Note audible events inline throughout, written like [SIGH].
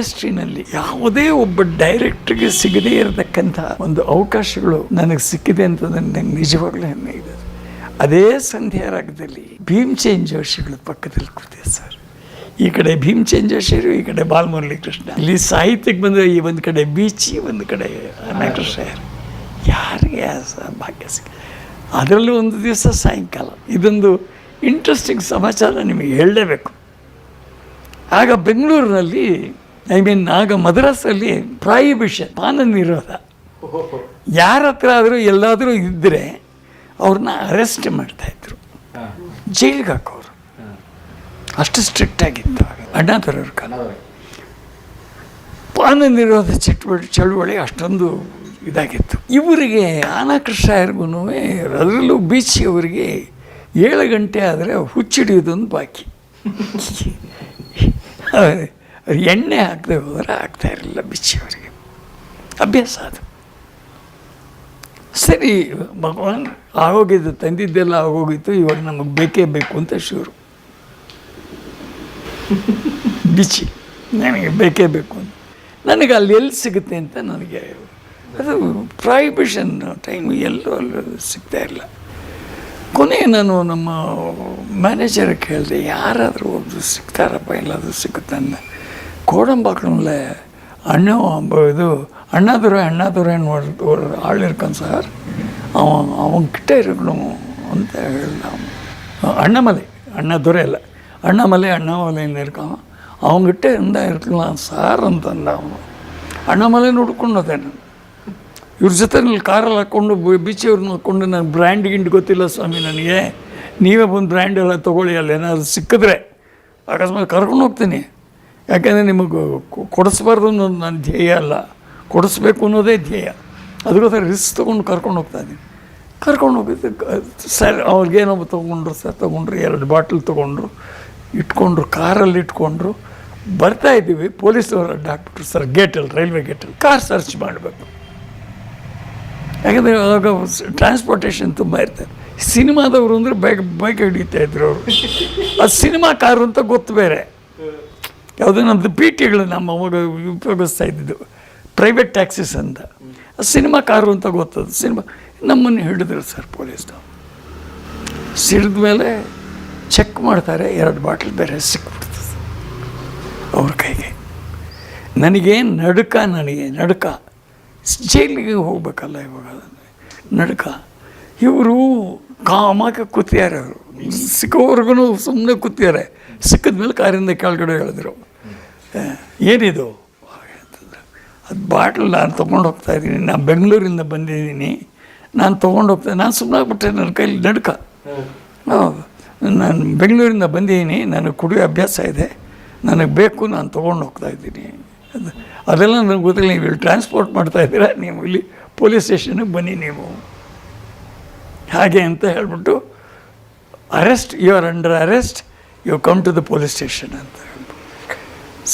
ಇಂಡಸ್ಟ್ರಿನಲ್ಲಿ ಯಾವುದೇ ಒಬ್ಬ ಡೈರೆಕ್ಟರ್ಗೆ ಸಿಗದೇ ಇರತಕ್ಕಂಥ ಒಂದು ಅವಕಾಶಗಳು ನನಗೆ ಸಿಕ್ಕಿದೆ ಅಂತ ನನಗೆ ನಿಜವಾಗ್ಲೂ ಹೆಮ್ಮೆ ಇದೆ. ಅದೇ ಸಂಧ್ಯಾ ರಾಗದಲ್ಲಿ ಭೀಮಸೇನ್ ಜೋಶಿಗಳ ಪಕ್ಕದಲ್ಲಿ ಕೂತಿದೆ ಸರ್. ಈ ಕಡೆ ಭೀಮಸೇನ್ ಜೋಶಿಯರು ಈ ಕಡೆ ಬಾಲಮುರಳಿ ಕೃಷ್ಣ ಇಲ್ಲಿ ಸಾಹಿತ್ಯಕ್ಕೆ ಬಂದರೆ ಈ ಒಂದು ಕಡೆ ಬೀಚಿ ಒಂದು ಕಡೆ ಕೃಷ್ಣ ಯಾರಿಗೆ ಭಾಗ್ಯ ಸಿಕ್ಕ ಅದರಲ್ಲೂ ಒಂದು ದಿವಸ ಸಾಯಂಕಾಲ. ಇದೊಂದು ಇಂಟ್ರೆಸ್ಟಿಂಗ್ ಸಮಾಚಾರ ನಿಮಗೆ ಹೇಳಲೇಬೇಕು. ಆಗ ಬೆಂಗಳೂರಿನಲ್ಲಿ ಐ ಮೀನ್ ಆಗ ಮದ್ರಾಸಲ್ಲಿ ಪ್ರಾಯಿಬಿಷನ್ ಪಾನ ನಿರೋಧ ಯಾರ ಹತ್ರ ಆದರೂ ಎಲ್ಲಾದರೂ ಇದ್ದರೆ ಅವ್ರನ್ನ ಅರೆಸ್ಟ್ ಮಾಡ್ತಾಯಿದ್ರು ಜೈಲಿಗೆ ಹಾಕೋರು. ಅಷ್ಟು ಸ್ಟ್ರಿಕ್ಟ್ ಆಗಿತ್ತು ಆಗ. ಅಣ್ಣಾದರವ್ರ ಕಾಲ. ಪಾನ ನಿರೋಧ ಚಟುವಟಿ ಚಳುವಳಿ ಅಷ್ಟೊಂದು ಇದಾಗಿತ್ತು. ಇವರಿಗೆ ಆನಕೃಷ್ಣಯ್ಯರಿಗೂ ಅದರಲ್ಲೂ ಬೀಚಿ ಅವರಿಗೆ ಏಳು ಗಂಟೆ ಆದರೆ ಹುಚ್ಚಿಡಿಯೋದೊಂದು ಬಾಕಿ. [LAUGHS] ಎಣ್ಣೆ ಹಾಕದೆ ಹೋದರೆ ಆಗ್ತಾ ಇರಲಿಲ್ಲ ಬಿಚ್ಚಿ ಅವರಿಗೆ ಅಭ್ಯಾಸ ಅದು. ಸರಿ, ಭಗವಾನ್ ಆಗೋಗಿದ್ದು ತಂದಿದ್ದೆಲ್ಲ ಆಗೋಗಿತ್ತು, ಇವಾಗ ನಮಗೆ ಬೇಕೇ ಬೇಕು ಅಂತ ಶೂರು. ಬಿಚ್ಚಿ, ನನಗೆ ಬೇಕೇ ಬೇಕು ಅಂತ. ನನಗೆ ಅಲ್ಲಿ ಎಲ್ಲಿ ಸಿಗುತ್ತೆ ಅಂತ ನನಗೆ ಅದು ಪ್ರೈಬಿಷನ್ ಟೈಮ್ ಎಲ್ಲೂ ಅಲ್ಲೂ ಸಿಗ್ತಾ ಇಲ್ಲ ಕೊನೆ ನಾನು ನಮ್ಮ ಮ್ಯಾನೇಜರ್ ಕೇಳಿದೆ ಯಾರಾದರೂ ಒಬ್ಬರು ಸಿಗ್ತಾರಪ್ಪ, ಎಲ್ಲಾದರೂ ಸಿಗುತ್ತೆ கோடம்பாக்கம்ல அண்ணா இது அண்ணாதுரை அண்ணாதுரைன்னு ஒரு ஒரு ஆள் இருக்கான் சார். அவன் அவன்கிட்ட இருக்கணும். அந்த அண்ணாமலை அண்ணாதுரை இல்லை. அண்ணாமலை அண்ணாமலைன்னு இருக்கான். அவங்ககிட்ட இருந்தால் இருக்கலாம் சார் ಅಂತ ನಾವು ಅಣ್ಣಮಲೆ ನೋಡ್ಕೊಂಡದೆ ನಾನು ಇವ್ರ ಜೊತೆ ನಾನು ಕಾರಲ್ಲಿ ಹಾಕ್ಕೊಂಡು ಬೀಚವ್ರನ್ನ ಹಾಕ್ಕೊಂಡು ನಾನು ಬ್ರ್ಯಾಂಡ್ ಗಿಂಡ್ ಗೊತ್ತಿಲ್ಲ ಸ್ವಾಮಿ ನನಗೆ ನೀವೇ ಬಂದು ಬ್ರ್ಯಾಂಡ್ ಎಲ್ಲ ತೊಗೊಳ್ಳಿ ಅಲ್ಲಿ ಏನಾದ್ರು ಸಿಕ್ಕಿದ್ರೆ ಅಕಸ್ಮಾತ್ ಕರ್ಕೊಂಡು ಹೋಗ್ತೀನಿ ಯಾಕೆಂದರೆ ನಿಮಗೆ ಕೊಡಿಸ್ಬಾರ್ದು ಅನ್ನೋದು ನನ್ನ ಧ್ಯೇಯ ಅಲ್ಲ. ಕೊಡಿಸ್ಬೇಕು ಅನ್ನೋದೇ ಧ್ಯೇಯ. ಅದಕ್ಕೋಸ್ಕರ ರಿಸ್ಕ್ ತೊಗೊಂಡು ಕರ್ಕೊಂಡು ಹೋಗ್ತಾ ಇದ್ದೀನಿ ಕರ್ಕೊಂಡು ಹೋಗಿದ್ದೆ ಸರ್ ಅವ್ರಿಗೇನೋ ತೊಗೊಂಡ್ರು, ಸರ್ ತೊಗೊಂಡ್ರು, ಎರಡು ಬಾಟ್ಲ್ ತೊಗೊಂಡ್ರು, ಇಟ್ಕೊಂಡ್ರು, ಕಾರಲ್ಲಿ ಇಟ್ಕೊಂಡ್ರು. ಬರ್ತಾ ಇದ್ದೀವಿ ಪೊಲೀಸವರು ಡಾಕ್ಟ್ರು, ಸರ್, ಗೇಟಲ್ಲಿ, ರೈಲ್ವೆ ಗೇಟಲ್ಲಿ. ಕಾರ್ ಸರ್ಚ್ ಮಾಡಬೇಕು. ಯಾಕಂದರೆ ಅವಾಗ ಟ್ರಾನ್ಸ್ಪೋರ್ಟೇಷನ್ ತುಂಬ ಇರ್ತದೆ ಸಿನಿಮಾದವರು ಅಂದರೆ ಬೈಕ್ ಬೈಕ್ ಹಿಡಿತಾ ಇದ್ರು ಅವರು. ಅದು ಸಿನಿಮಾ ಕಾರು ಅಂತ ಗೊತ್ತು ಬೇರೆ. ಯಾವುದೋ ನಮ್ಮದು ಪಿ ಟಿಗಳು ನಮ್ಮ ಅವಾಗ ಉಪಯೋಗಿಸ್ತಾ ಇದ್ದಿದ್ದು. ಪ್ರೈವೇಟ್ ಟ್ಯಾಕ್ಸಿಸ್ ಅಂತ. ಸಿನಿಮಾ ಕಾರು ಅಂತ ಗೊತ್ತದ. ಸಿನಿಮಾ ನಮ್ಮನ್ನು ಹಿಡಿದ್ರು ಸರ್ ಪೊಲೀಸ್ನವ್ರು ಸಿಡಿದ ಮೇಲೆ ಚೆಕ್ ಮಾಡ್ತಾರೆ ಎರಡು ಬಾಟ್ಲ್ ಬೇರೆ ಸಿಕ್ಬಿಡ್ತದೆ ಅವ್ರ ಕೈಗೆ. ನನಗೆ ನಡುಕ ನನಗೆ ನಡುಕ. ಜೈಲಿಗೆ ಹೋಗ್ಬೇಕಲ್ಲ ಇವಾಗ ನಡುಕ. ಇವರು ಕಾಮಾಕ ಕೂತಿದ್ದಾರೆ ಅವರು. ಸಿಕ್ಕೋವರೆಗೂ ಸುಮ್ಮನೆ ಕೂತಿದ್ದಾರೆ. ಸಿಕ್ಕಿದ್ಮೇಲೆ ಕಾರಿಂದ ಕೆಳಗಡೆ ಹೇಳಿದ್ರು "ಏ, ಏನಿದು? ಅಂತಂದ್ರೆ ಅದು ಬಾಟ್ಲ್ ನಾನು ತೊಗೊಂಡು ಹೋಗ್ತಾ ಇದ್ದೀನಿ. ನಾನು ಬೆಂಗಳೂರಿಂದ ಬಂದಿದ್ದೀನಿ. ನಾನು ತೊಗೊಂಡು ಹೋಗ್ತಾ ನಾನು ಸುಮ್ಮನೆ ಆಗ್ಬಿಟ್ಟೆ ನನ್ನ ಕೈಲಿ ನಡ್ಕ. ಹೌದು. ನಾನು ಬೆಂಗಳೂರಿಂದ ಬಂದಿದ್ದೀನಿ. ನನಗೆ ಕುಡಿಯೋ ಅಭ್ಯಾಸ ಇದೆ. ನನಗೆ ಬೇಕು ನಾನು ತೊಗೊಂಡು ಹೋಗ್ತಾ ಇದ್ದೀನಿ. ಅದು ಅದೆಲ್ಲ ನನಗೆ ಗೊತ್ತಿಲ್ಲ. ನೀವು ಇಲ್ಲಿ ಟ್ರಾನ್ಸ್ಪೋರ್ಟ್ ಮಾಡ್ತಾ ಇದ್ದೀರಾ? ನೀವು ಇಲ್ಲಿ ಪೊಲೀಸ್ ಸ್ಟೇಷನ್ಗೆ ಬನ್ನಿ ನೀವು. ಹಾಗೆ ಅಂತ ಹೇಳ್ಬಿಟ್ಟು arrest you are under arrest you come to the police station ಅಂತ.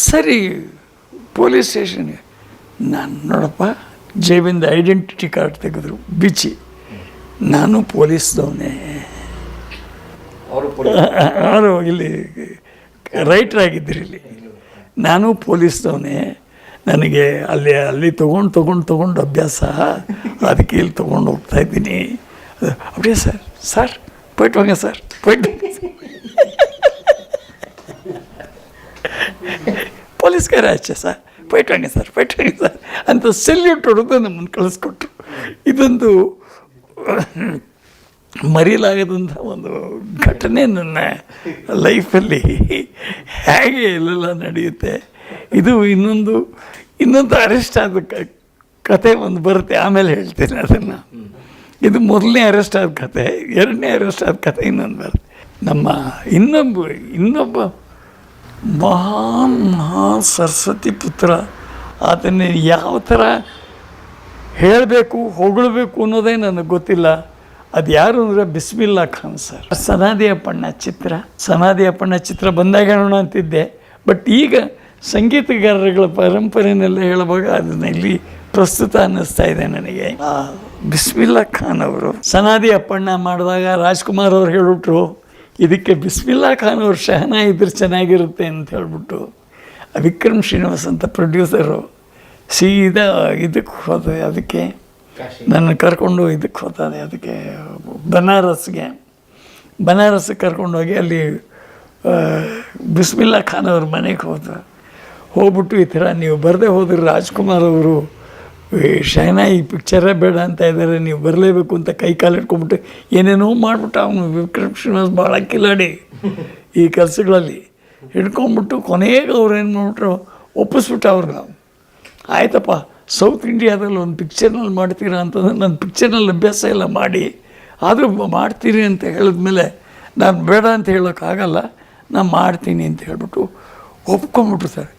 ಸರಿ ಪೊಲೀಸ್ ಸ್ಟೇಷನ್ಗೆ ನಾನು ನೋಡಪ್ಪ ಜೇಬಿಂದ ಐಡೆಂಟಿಟಿ ಕಾರ್ಡ್ ತೆಗೆದ್ರು ಬಿಚ್ಚಿ ನಾನು ಪೊಲೀಸ್ದವನೇ ಅವರು ಅವರು ಇಲ್ಲಿ ರೈಟ್ರ್ ಆಗಿದ್ದರು ಇಲ್ಲಿ ನಾನು ಪೊಲೀಸ್ದವನೇ ನನಗೆ ಅಲ್ಲಿ ಅಲ್ಲಿ ತೊಗೊಂಡು ತೊಗೊಂಡು ತೊಗೊಂಡು ಅಭ್ಯಾಸ ಅದಕ್ಕೆ ಇಲ್ಲಿ ತೊಗೊಂಡು ಹೋಗ್ತಾ ಇದ್ದೀನಿ அப்படியே சார் சார் போயிட்டு வாங்க சார் போயிட்டு [LAUGHS] ಪೊಲೀಸ್ ಕರೆ ಆಚೆ ಸರ್? ಪೈಠಾಣಿ ಸರ್ ಪೈಠಾಣಿ ಸರ್. ಅಂತ ಸೆಲ್ಯೂಟ್ ಹೊಡೆದು ನಮ್ಮನ್ನು ಕಳಿಸ್ಕೊಟ್ರು. ಇದೊಂದು ಮರೆಯಲಾಗದಂಥ ಒಂದು ಘಟನೆ ನನ್ನ ಲೈಫಲ್ಲಿ ಹೇಗೆ ಇಲ್ಲೆಲ್ಲ ನಡೆಯುತ್ತೆ. ಇದು ಇನ್ನೊಂದು ಇನ್ನೊಂದು ಅರೆಸ್ಟ್ ಆದ ಕತೆ ಒಂದು ಬರುತ್ತೆ. ಆಮೇಲೆ ಹೇಳ್ತೀನಿ ಅದನ್ನು. ಇದು ಮೊದಲನೇ ಅರೆಸ್ಟ್ ಆದ ಕತೆ, ಎರಡನೇ ಅರೆಸ್ಟ್ ಆದ ಕತೆ ಇನ್ನೊಂದು ಬರುತ್ತೆ. ನಮ್ಮ ಇನ್ನೊಬ್ಬ ಇನ್ನೊಬ್ಬ ಮಹಾನ್ ಮಹಾ ಸರಸ್ವತಿ ಪುತ್ರ. ಅದನ್ನು ಯಾವ ಥರ ಹೇಳಬೇಕು, ಹೊಗಳಬೇಕು ಅನ್ನೋದೇ ನನಗೆ ಗೊತ್ತಿಲ್ಲ. ಅದು ಯಾರು ಅಂದರೆ ಬಿಸ್ಮಿಲ್ಲಾ ಖಾನ್ ಸರ್. ಸನಾದಿ ಅಪ್ಪಣ್ಣ ಚಿತ್ರ. ಸನಾದಿ ಅಪ್ಪಣ್ಣ ಚಿತ್ರ ಬಂದಾಗ ಹೇಳೋಣ ಅಂತಿದ್ದೆ. ಬಟ್ ಈಗ ಸಂಗೀತಗಾರರುಗಳ ಪರಂಪರೆನೆಲ್ಲ ಹೇಳುವಾಗ ಅದನ್ನ ಇಲ್ಲಿ ಪ್ರಸ್ತುತ ಅನ್ನಿಸ್ತಾ ಇದೆ ನನಗೆ. ಬಿಸ್ಮಿಲ್ಲಾ ಖಾನ್ ಅವರು ಸನಾದಿ ಅಪ್ಪಣ್ಣ ಮಾಡಿದಾಗ ರಾಜ್ಕುಮಾರ್ ಅವ್ರು ಹೇಳ್ಬಿಟ್ರು ಇದಕ್ಕೆ ಬಿಸ್ಮಿಲ್ಲಾ ಖಾನ್ ಅವ್ರು ಶಹನ ಇದ್ರೆ ಚೆನ್ನಾಗಿರುತ್ತೆ ಅಂತ ಹೇಳ್ಬಿಟ್ಟು ವಿಕ್ರಮ್ ಶ್ರೀನಿವಾಸ್ ಅಂತ ಪ್ರೊಡ್ಯೂಸರು ಸೀದಾ ಇದಕ್ಕೆ ಹೋದೆ ಅದಕ್ಕೆ. ನನ್ನ ಕರ್ಕೊಂಡು ಇದಕ್ಕೆ ಹೋಗ್ತಾರೆ ಅದಕ್ಕೆ ಬನಾರಸ್ಗೆ. ಬನಾರಸ್ಗೆ ಕರ್ಕೊಂಡೋಗಿ ಅಲ್ಲಿ ಬಿಸ್ಮಿಲ್ಲಾ ಖಾನ್ ಅವ್ರ ಮನೆಗೆ ಹೋದ. ಹೋಗ್ಬಿಟ್ಟು ಈ ಥರ ನೀವು ಬರದೆ ಹೋದ್ರೆ ರಾಜ್ಕುಮಾರ್ ಅವರು ಶೈನಾ ಈ ಪಿಕ್ಚರೇ ಬೇಡ ಅಂತ ಇದ್ದಾರೆ ನೀವು ಬರಲೇಬೇಕು ಅಂತ ಕೈ ಕಾಲು ಇಟ್ಕೊಂಡ್ಬಿಟ್ಟು ಏನೇನೋ ಮಾಡಿಬಿಟ್ಟು ಅವನು ವಿಕ್ರಮ್ ಭಾಳ ಕಿಲಾಡಿ ಈ ಕೆಲಸಗಳಲ್ಲಿ. ಹಿಡ್ಕೊಂಡ್ಬಿಟ್ಟು ಕೊನೆಗೆ ಅವ್ರು ಏನು ಮಾಡಿಬಿಟ್ರು, ಒಪ್ಪಿಸ್ಬಿಟ್ಟು ಅವ್ರನ್ನ ಆಯ್ತಪ್ಪ ಸೌತ್ ಇಂಡಿಯಾದಲ್ಲಿ ಒಂದು ಪಿಕ್ಚರ್ನಲ್ಲಿ ಮಾಡ್ತೀರಾ ಅಂತಂದ್ರೆ ನನ್ನ ಪಿಕ್ಚರ್ನಲ್ಲಿ ಅಭ್ಯಾಸ ಎಲ್ಲ ಮಾಡಿ, ಆದರೂ ಮಾಡ್ತೀರಿ ಅಂತ ಹೇಳಿದ್ಮೇಲೆ ನಾನು ಬೇಡ ಅಂತ ಹೇಳೋಕ್ಕಾಗಲ್ಲ, ನಾನು ಮಾಡ್ತೀನಿ ಅಂತ ಹೇಳ್ಬಿಟ್ಟು ಒಪ್ಕೊಂಬಿಟ್ರು ಸರ್.